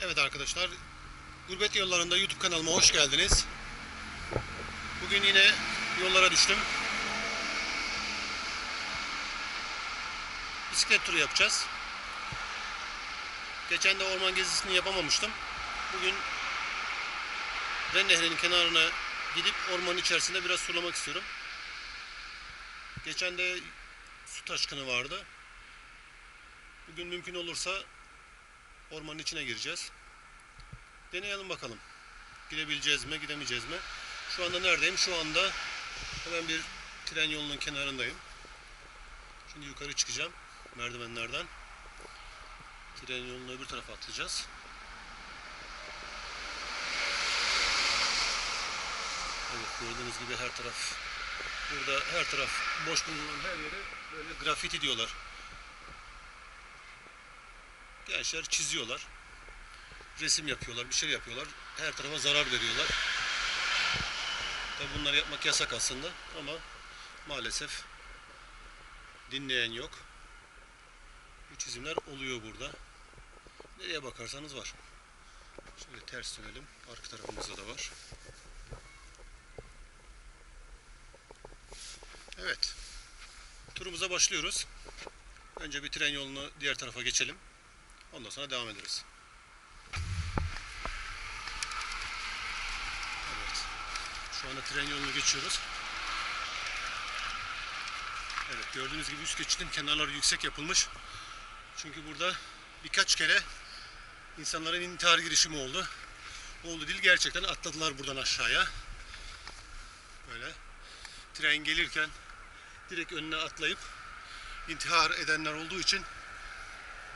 Evet arkadaşlar, Gurbet Yollarında YouTube kanalıma hoş geldiniz. Bugün yine yollara düştüm. Bisiklet turu yapacağız. Geçen de orman gezisini yapamamıştım. Bugün Ren Nehri'nin kenarına gidip ormanın içerisinde biraz sulamak istiyorum. Geçen de su taşkını vardı. Bugün mümkün olursa ormanın içine gireceğiz. Deneyelim bakalım. Gidebileceğiz mi, gidemeyeceğiz mi? Şu anda neredeyim? Şu anda hemen bir tren yolunun kenarındayım. Şimdi yukarı çıkacağım merdivenlerden. Tren yolunu öbür tarafa atlayacağız. Evet gördüğünüz gibi her taraf burada her taraf boş bulunan her yere böyle grafiti diyorlar. Gençler çiziyorlar. Resim yapıyorlar, bir şey yapıyorlar. Her tarafa zarar veriyorlar. Tabi bunları yapmak yasak aslında ama maalesef dinleyen yok. Bu çizimler oluyor burada. Nereye bakarsanız var. Şöyle ters dönelim. Arka tarafımızda da var. Evet. Turumuza başlıyoruz. Önce bir tren yolunu diğer tarafa geçelim. Ondan sonra devam ederiz. Evet. Şu anda tren yolunu geçiyoruz. Evet gördüğünüz gibi üst geçidin kenarları yüksek yapılmış. Çünkü burada birkaç kere insanların intihar girişimi oldu. Oldu değil gerçekten atladılar buradan aşağıya. Böyle tren gelirken direkt önüne atlayıp intihar edenler olduğu için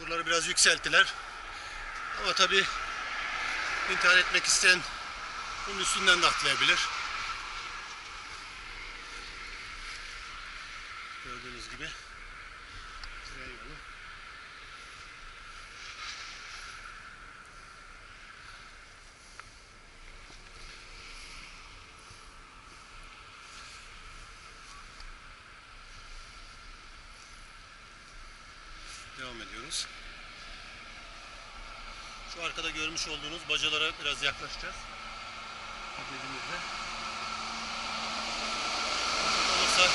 buraları biraz yükselttiler. Ama tabi intihar etmek isteyen bunun üstünden de atlayabilir. Gördüğünüz gibi tren yolu. Devam ediyoruz. Şu arkada görmüş olduğunuz bacalara biraz yaklaşacağız. Paketimizle. Olursa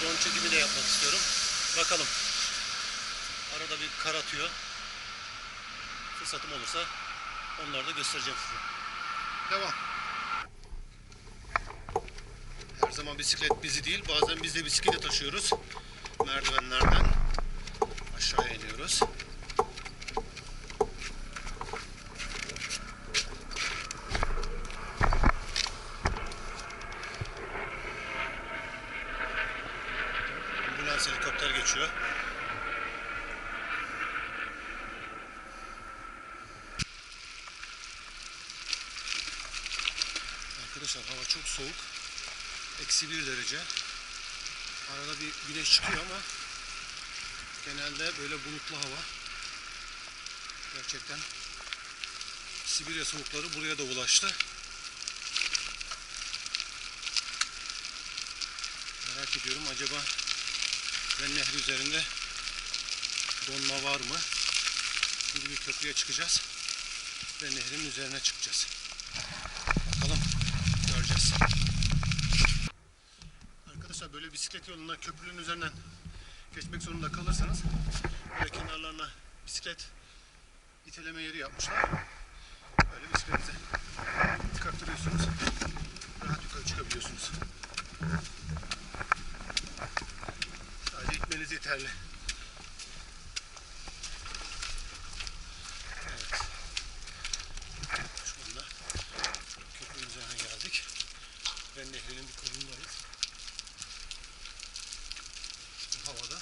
drone çekimi de yapmak istiyorum. Bakalım. Arada bir kar atıyor. Fırsatım olursa onları da göstereceğim size. Devam. Her zaman bisiklet bizi değil, bazen biz de bisiklete taşıyoruz. Merdivenlerden aşağıya iniyoruz. Ambulans helikopter geçiyor. Arkadaşlar hava çok soğuk. Eksi bir derece. Arada bir güneş çıkıyor ama genelde böyle bulutlu hava. Gerçekten Sibirya soğukları buraya da ulaştı. Merak ediyorum acaba Ren Nehri üzerinde donma var mı? Şimdi bir köprüye çıkacağız. Ren Nehri'nin üzerine çıkacağız. Bakalım göreceğiz. Arkadaşlar böyle bisiklet yoluna köprünün üzerinden geçmek zorunda kalırsanız böyle kenarlarına bisiklet iteleme yeri yapmışlar. Böyle bisikleti kalktırıyorsunuz. Rahat yukarı çıkabiliyorsunuz. Sadece itmeniz yeterli. Evet. Şu anda köprünün üzerine geldik. Ren Nehri'nin bir kolundayız. Bu havada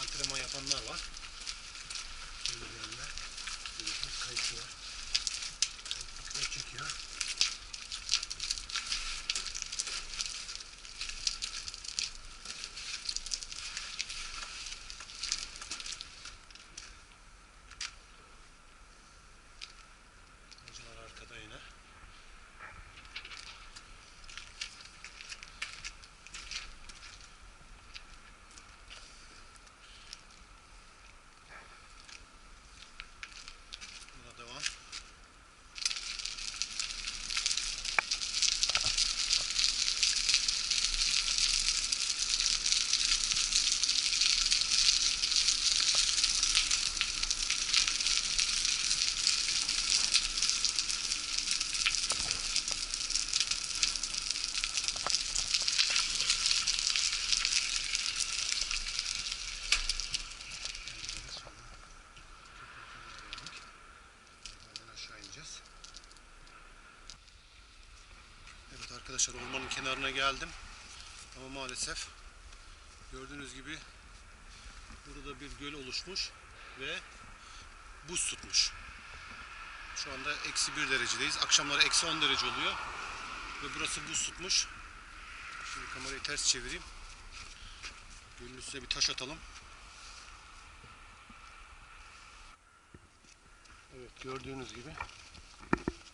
antrenman yapanlar var. Böyle gelenler. Görüyorsunuz kayıtçı var. Kayıt çekiyor. Arkadaşlar ormanın kenarına geldim. Ama maalesef gördüğünüz gibi burada bir göl oluşmuş ve buz tutmuş. Şu anda eksi bir derecedeyiz. Akşamları eksi 10 derece oluyor. Ve burası buz tutmuş. Şimdi kamerayı ters çevireyim. Gölün üstüne bir taş atalım. Evet gördüğünüz gibi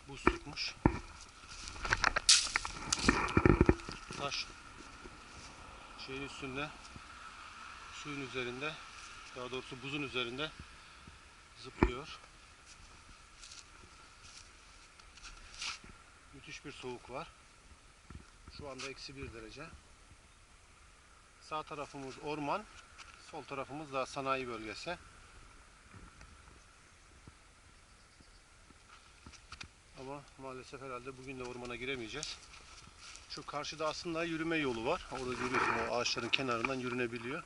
buz tutmuş. Taş şeyin üstünde suyun üzerinde daha doğrusu buzun üzerinde zıplıyor. Müthiş bir soğuk var. Şu anda eksi bir derece. Sağ tarafımız orman, sol tarafımız da sanayi bölgesi. Ama maalesef herhalde bugün de ormana giremeyeceğiz. Şu karşıda aslında yürüme yolu var. Orada görüyorsun o ağaçların kenarından yürünebiliyor.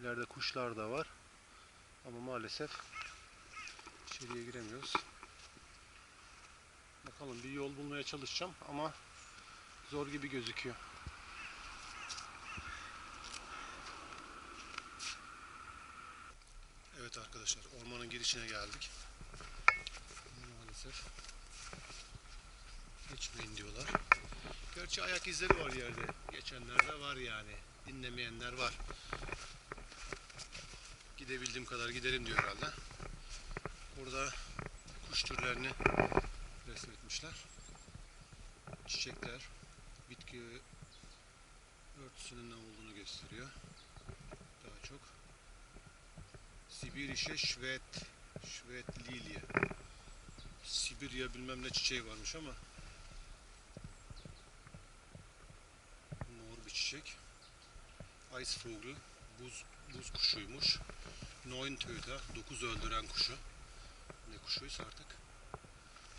İleride kuşlar da var. Ama maalesef içeriye giremiyoruz. Bakalım bir yol bulmaya çalışacağım ama zor gibi gözüküyor. Evet arkadaşlar ormanın girişine geldik. Maalesef geçmeyin diyorlar. Gerçi ayak izleri var yerde. Geçenler de var yani. Dinlemeyenler var. Gidebildiğim kadar giderim diyor herhalde. Burada kuş türlerini resmetmişler. Çiçekler, bitki örtüsünün ne olduğunu gösteriyor. Daha çok. Sibirische Şvet, Şvet Lilye. Sibirya bilmem ne çiçeği varmış ama çiçek. Eisvogel, buz, buz kuşuymuş. Neun Töter, 9 öldüren kuşu. Ne kuşuysa artık.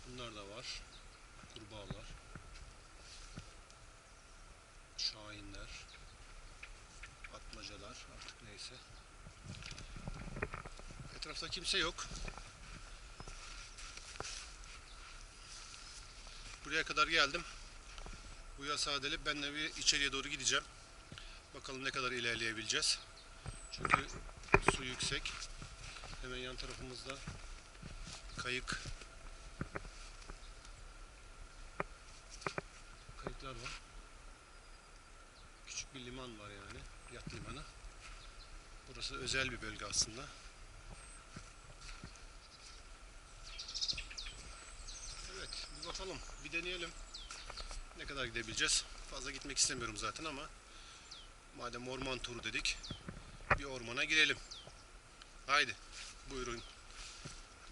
Bunlar da var. Kurbağalar. Şahinler. Atmacalar artık neyse. Etrafta kimse yok. Buraya kadar geldim. Bu yasağı delip ben de bir içeriye doğru gideceğim. Bakalım ne kadar ilerleyebileceğiz. Çünkü su yüksek. Hemen yan tarafımızda kayık kayıklar var. Küçük bir liman var yani. Yat limanı. Burası özel bir bölge aslında. Evet, bir bakalım, bir deneyelim. Ne kadar gidebileceğiz? Fazla gitmek istemiyorum zaten ama madem orman turu dedik, bir ormana girelim. Haydi, buyurun.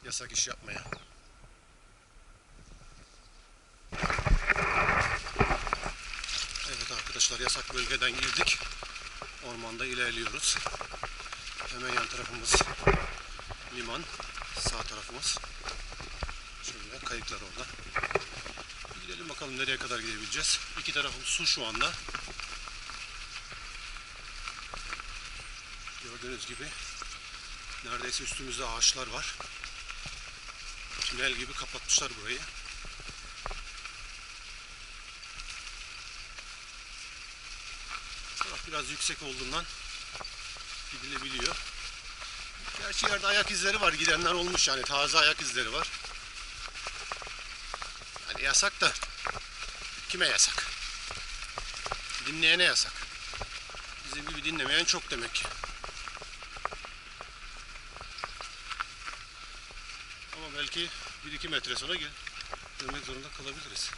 Yasak iş yapmaya. Evet arkadaşlar, yasak bölgeden girdik. Ormanda ilerliyoruz. Hemen yan tarafımız liman, sağ tarafımız. Şöyle kayıklar orada. Gidelim bakalım nereye kadar gidebileceğiz. İki tarafım su şu anda. Gördüğünüz gibi neredeyse üstümüzde ağaçlar var. Tünel gibi kapatmışlar burayı. Taraf biraz yüksek olduğundan gidilebiliyor. Gerçi yerde ayak izleri var. Gidenler olmuş yani. Taze ayak izleri var. Yasak da kime yasak? Dinleyene yasak. Bizim gibi dinlemeyen çok demek ki. Ama belki 1-2 metre sonra gel dönmek zorunda kalabiliriz.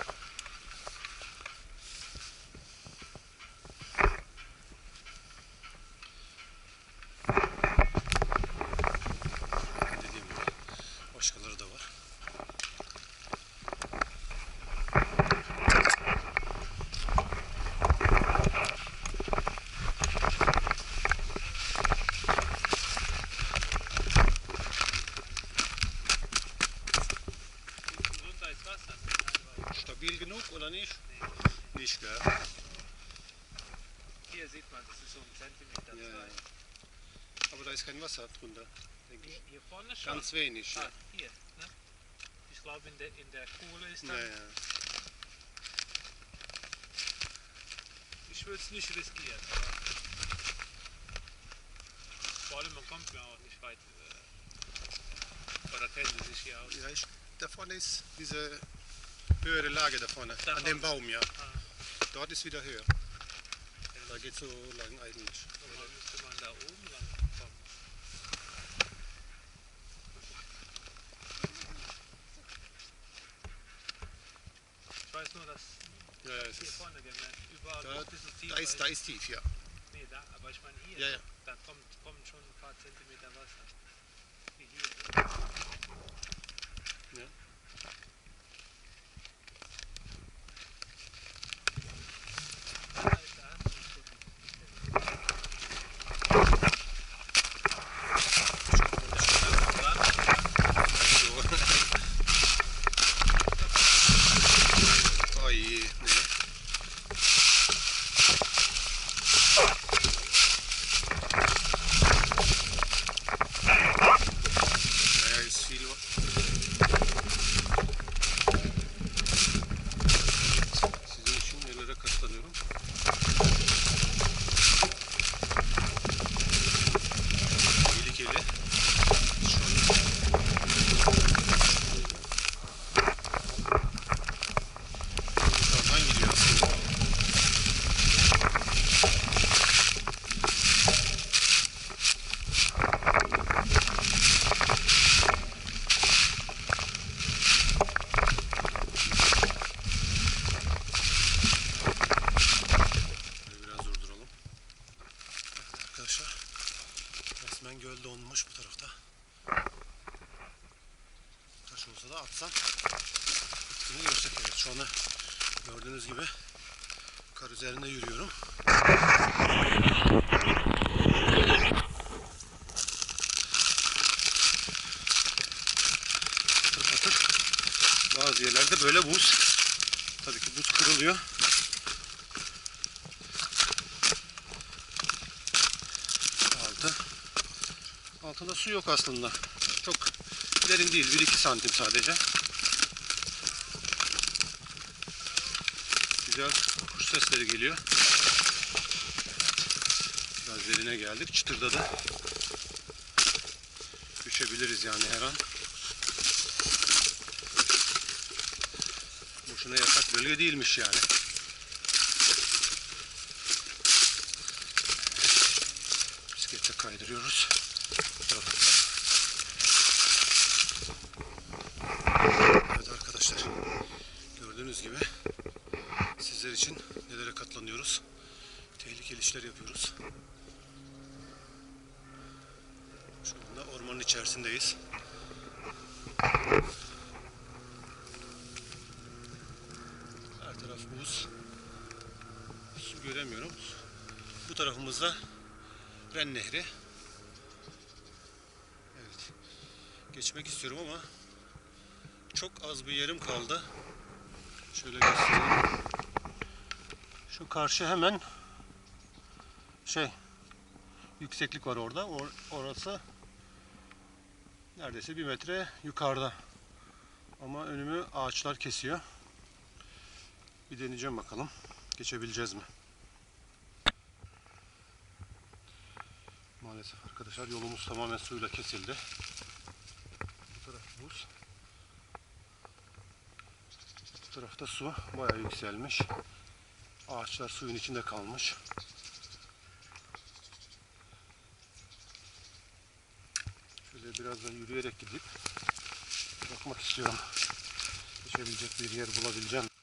Wasser drunter, denke ich. Hier, vorne schon. Ganz wenig, ja. ah, hier, ne? Bis glaube in der, in der Kohle ist dann. Naja. Ich würde es nicht riskieren. Aber vor allem, man kommt ja auch nicht weit. Äh, oder kennen Sie sich hier aus? Ja, ich, da vorne ist diese höhere Lage da vorne. Da An dem. Baum, ja. Ah, Dort ist wieder höher. Da geht so lang eigentlich. normal müsste man da oben lang Ja, ja, es hier ist, vorne gemerkt, überall Da- noch ein bisschen tiefer da, ist, da ist tief, ja. Nee, da, aber ich meine hier. Ja, ja. Da kommt, kommt schon ein paar Zentimeter Wasser. Wie hier. Ja. Olsa da bunu görsek evet. Şu anda gördüğünüz gibi kar üzerinde yürüyorum. Patır patır. Bazı yerlerde böyle buz. Tabii ki buz kırılıyor. Altı. Altında su yok aslında. Çok derin değil. 1-2 santim sadece. Güzel kuş sesleri geliyor. Biraz derine geldik. Çıtırdadı. Düşebiliriz yani her an. Boşuna yasak bölge değilmiş yani. Bisikletle kaydırıyoruz. Bu tarafa da. Evet arkadaşlar. Gördüğünüz gibi sizler için nelere katlanıyoruz. Tehlikeli işler yapıyoruz. Şu anda ormanın içerisindeyiz. Her taraf buz. Su göremiyorum. Bu tarafımızda Ren Nehri. Evet. Geçmek istiyorum ama çok az bir yerim kaldı. Şöyle göstereyim. Şu karşı hemen şey yükseklik var orada. Or- orası neredeyse bir metre yukarıda. Ama önümü ağaçlar kesiyor. Bir deneyeceğim bakalım. Geçebileceğiz mi? Maalesef arkadaşlar yolumuz tamamen suyla kesildi. Bu taraf buz. Bu tarafta su bayağı yükselmiş. Ağaçlar suyun içinde kalmış. Şöyle biraz da yürüyerek gidip bakmak istiyorum. Geçebilecek bir yer bulabileceğim.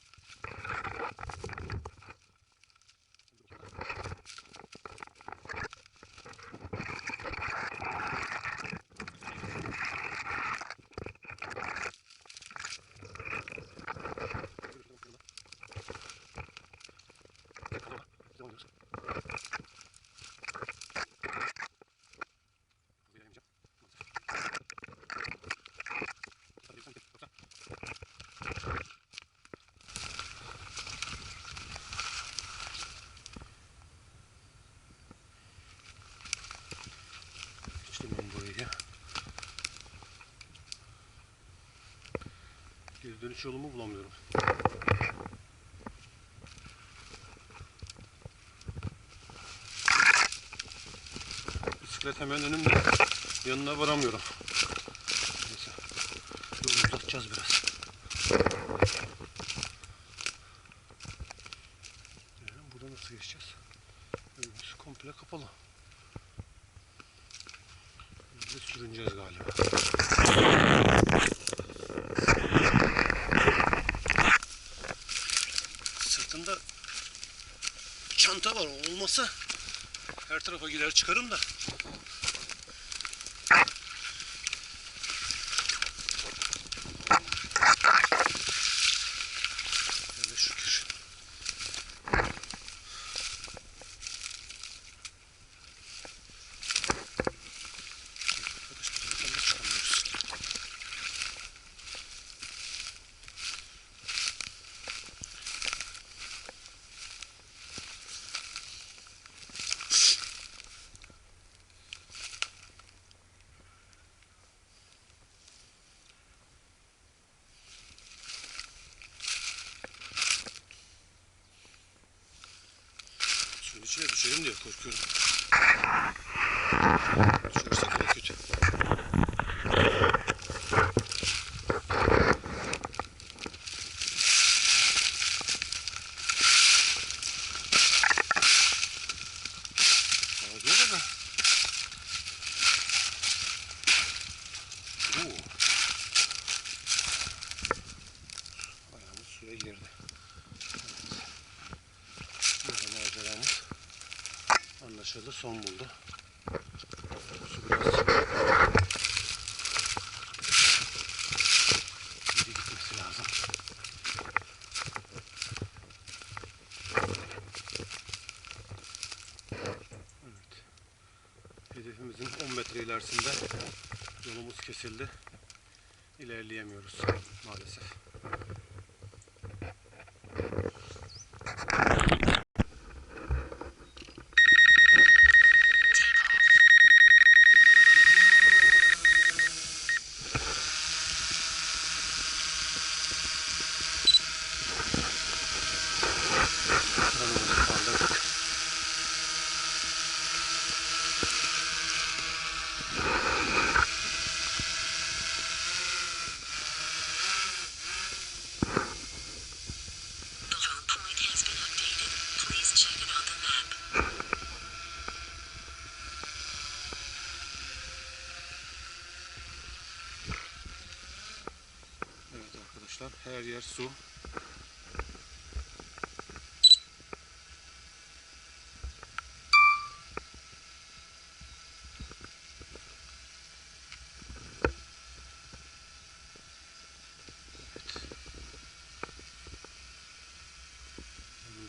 Dönüş yolumu bulamıyorum. Bisiklet hemen önümde. Yanına varamıyorum. Neyse. Yolu uzatacağız biraz. Ee, Burada nasıl geçeceğiz? Önümüz komple kapalı. Biz de sürüneceğiz galiba. Çanta var. Olmasa her tarafa gider çıkarım da. Hele şükür. Arkadaşlar zaten de çıkamıyoruz. Suyun içine düşerim diye korkuyorum. Düşersek de kötü. Aa, böyle mi? Oo. Ayağımız suya girdi. Evet. Burada maceramız anlaşıldı son buldu. Su biraz geri gitmesi lazım. Evet. Hedefimizin 10 metre ilerisinde yolumuz kesildi. İlerleyemiyoruz maalesef. Her yer su.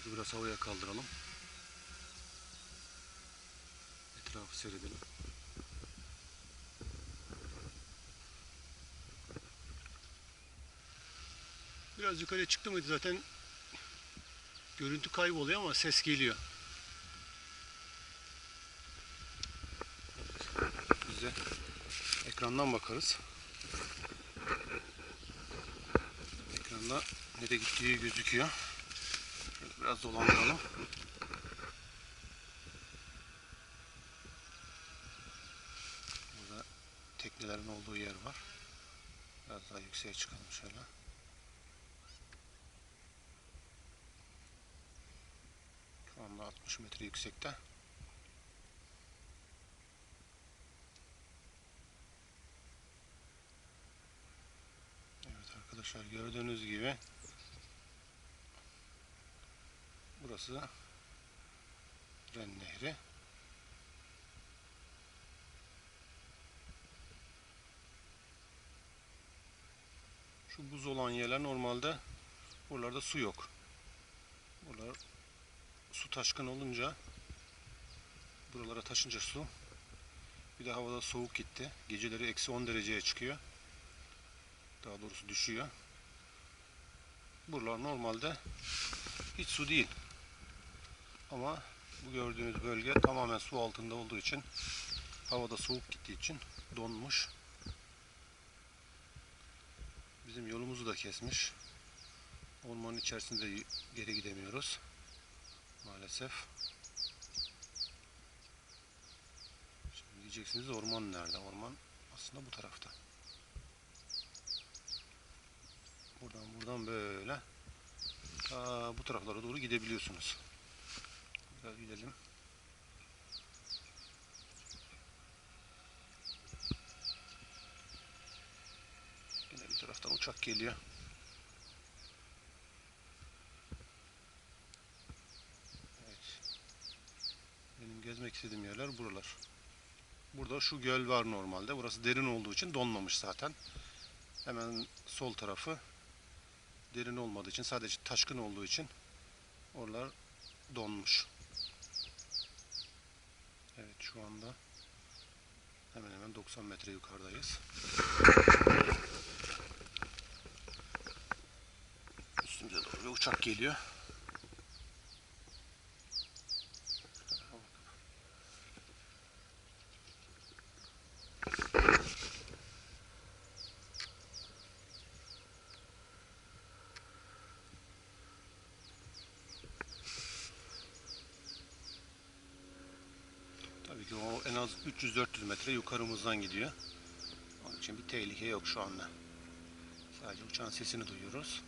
Biraz havaya kaldıralım. Etrafı seyredelim. Biraz yukarıya çıktı mıydı zaten görüntü kayboluyor ama ses geliyor. De ekrandan bakarız. Ekranda nereye gittiği gözüküyor. Şöyle biraz dolandıralım. Burada teknelerin olduğu yer var. Biraz daha yükseğe çıkalım şöyle. Şu anda 60 metre yüksekte. Evet arkadaşlar gördüğünüz gibi burası Ren Nehri. Şu buz olan yerler normalde buralarda su yok. Buralar su taşkın olunca buralara taşınca su bir de havada soğuk gitti. Geceleri eksi 10 dereceye çıkıyor. Daha doğrusu düşüyor. Buralar normalde hiç su değil. Ama bu gördüğünüz bölge tamamen su altında olduğu için havada soğuk gittiği için donmuş. Bizim yolumuzu da kesmiş. Ormanın içerisinde geri gidemiyoruz. Maalesef. Şimdi diyeceksiniz orman nerede? Orman aslında bu tarafta. Buradan buradan böyle ta bu taraflara doğru gidebiliyorsunuz. Biraz gidelim. Yine bir taraftan uçak geliyor. Evet. Benim gezmek istediğim yerler buralar. Burada şu göl var normalde. Burası derin olduğu için donmamış zaten. Hemen sol tarafı derin olmadığı için sadece taşkın olduğu için oralar donmuş. Evet şu anda hemen hemen 90 metre yukarıdayız. Üstümüze doğru bir uçak geliyor. Tabii ki o en az 300-400 metre yukarımızdan gidiyor. Onun için bir tehlike yok şu anda. Sadece uçağın sesini duyuyoruz.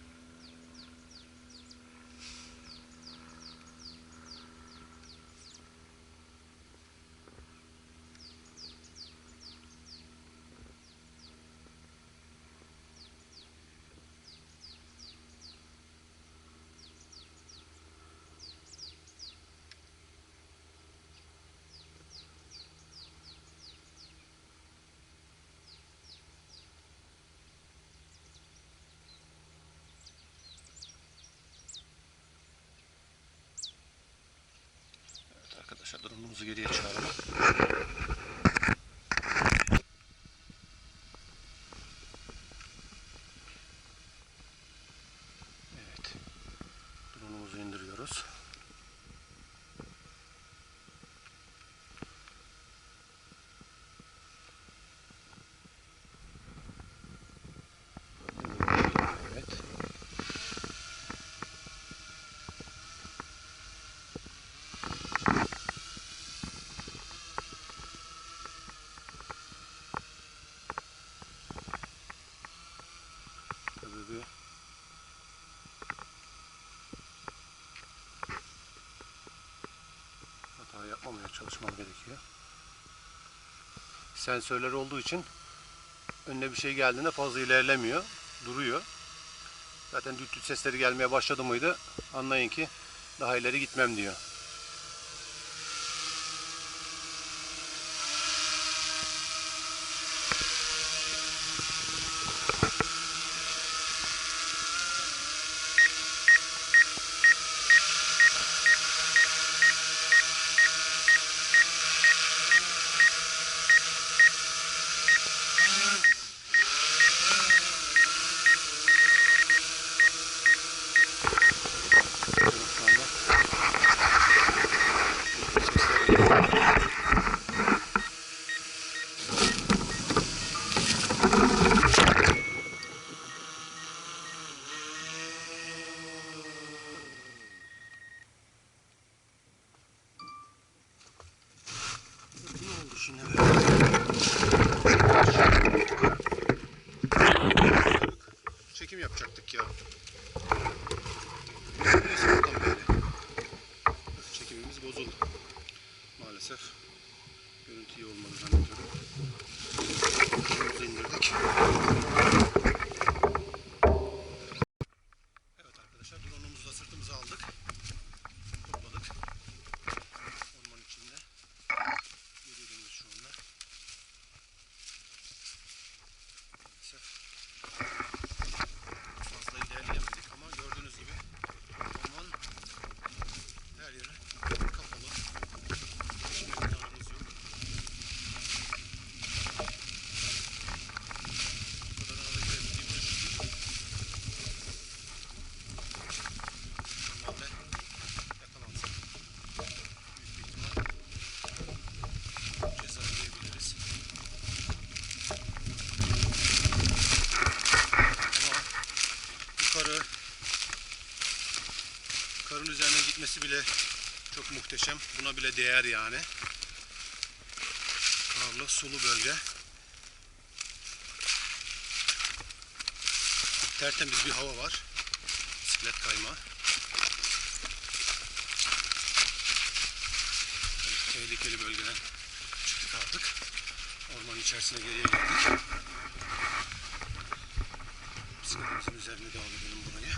Evet arkadaşlar drone'umuzu geriye çağıralım. Evet. Drone'umuzu indiriyoruz. Evet. Tabii bir hata yapmamaya çalışmam gerekiyor. Sensörler olduğu için önüne bir şey geldiğinde fazla ilerlemiyor. Duruyor. Zaten düt düt sesleri gelmeye başladı mıydı anlayın ki daha ileri gitmem diyor. Bile çok muhteşem. Buna bile değer yani. Karlı sulu bölge. Tertemiz bir hava var. Bisiklet kayma. Tehlikeli bölgeden çıktık artık. Ormanın içerisine geriye geldik. Bisikletimizin üzerine devam edelim burayı.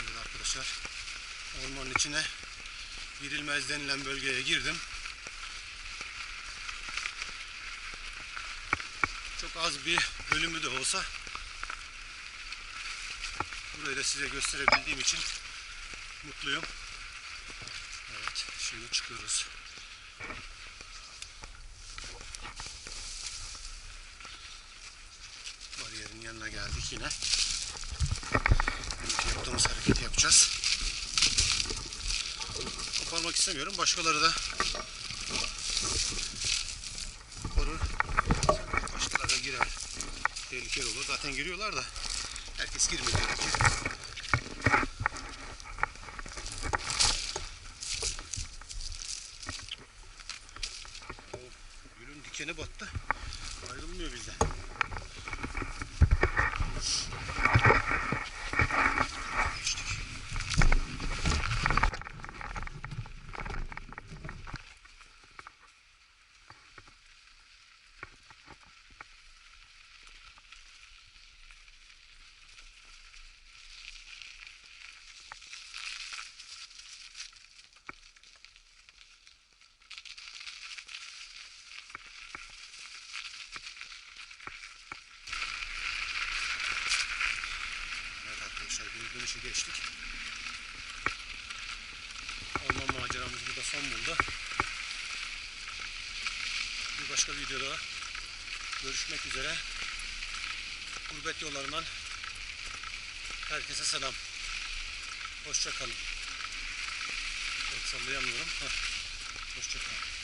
Evet arkadaşlar. Ormanın içine girilmez denilen bölgeye girdim. Çok az bir bölümü de olsa burayı da size gösterebildiğim için mutluyum. Evet, şimdi çıkıyoruz. Bariyerin yanına geldik yine. Yaptığımız hareketi yapacağız. Koparmak istemiyorum. Başkaları da koparır. Başkaları da girer. Tehlikeli olur. Zaten giriyorlar da herkes girmiyor tabii ki. O gülün dikeni battı. Ayrılmıyor bizden. Geçtik. Evet dönüşü geçtik. Orman maceramız burada son buldu. Bir başka videoda görüşmek üzere. Gurbet yollarından herkese selam. Hoşça kalın. Evet, sallayamıyorum. Heh. Hoşça kalın.